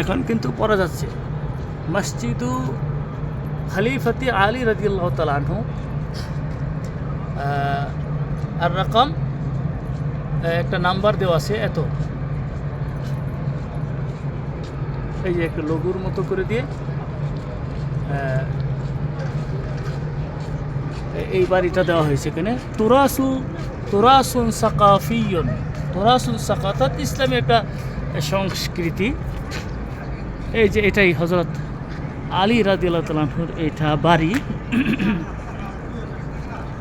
এখন কিন্তু পড়া যাচ্ছে। মসজিদু খলিফতি আলী রাজিয়াল্লাহ তালানহু আর রকম একটা নাম্বার দেওয়া আছে এত। এই যে একটা লঘুর মতো করে দিয়ে এই বাড়িটা দেওয়া হয়েছে এখানে। তোরাসু, তোরাসুন সাকাফিয়ন সাকা সাকাতাত ইসলামী একটা সংস্কৃতি। এই যে এটাই হজরত আলী রাদিল্লাহ তালাহুর এটা বাড়ি।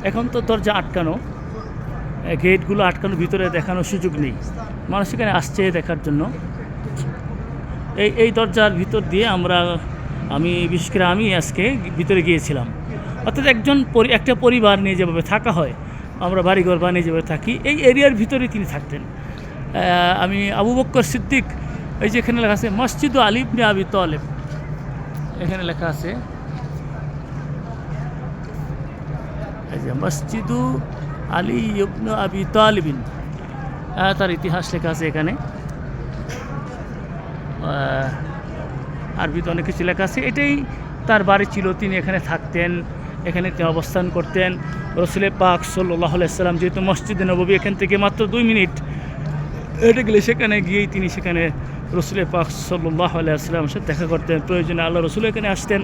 এখন তো দরজা আটকানো গেটগুলো আটকানো ভিতরে দেখানোর সুযোগ নেই। মানুষ এখানে আসছে দেখার জন্য। এই এই দরজার ভিতর দিয়ে আমরা, আমি, বিশেষ করে আমি আজকে ভিতরে গিয়েছিলাম। অর্থাৎ একজন একটা পরিবার নিয়ে যেভাবে থাকা হয়, আমরা বাড়িঘর বানিয়ে যেভাবে থাকি, এই এরিয়ার ভিতরেই তিনি থাকতেন। আমি আবু বক্কর সিদ্দিক এই যে এখানে লেখা আছে, মসজিদ আলিব নে আবি তলেব। এখানে লেখা আছে, এই যে, মসজিদু আলী ইবনু আবি তালিবিন। তার ইতিহাস লেখা আছে এখানে। আরবিতে অনেক কিছু লেখা আছে। এটাই তার বাড়ি ছিল, তিনি এখানে থাকতেন, এখানে তিনি অবস্থান করতেন। রসুল পাক সাল্লাহ সাল্লাম যেহেতু মসজিদে নবী এখান থেকে মাত্র দুই মিনিট হেঁটে গেলে সেখানে গিয়েই তিনি সেখানে রসুল পাক সাল্লাহ আলাইসাল্লামের সাথে দেখা করতেন। প্রয়োজনে আল্লাহ রসুল এখানে আসতেন।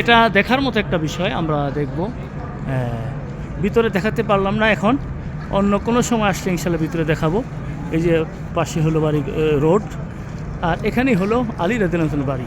এটা দেখার মতো একটা বিষয় আমরা দেখব। ভিতরে দেখাতে পারলাম না এখন। অন্য কোনো সময় আসলে ইনশাল্লাহ ভিতরে দেখাবো। এই যে পাশে হলো বাড়ি রোড। আর এখানেই হলো আলী রাদিনাথুল বাড়ি।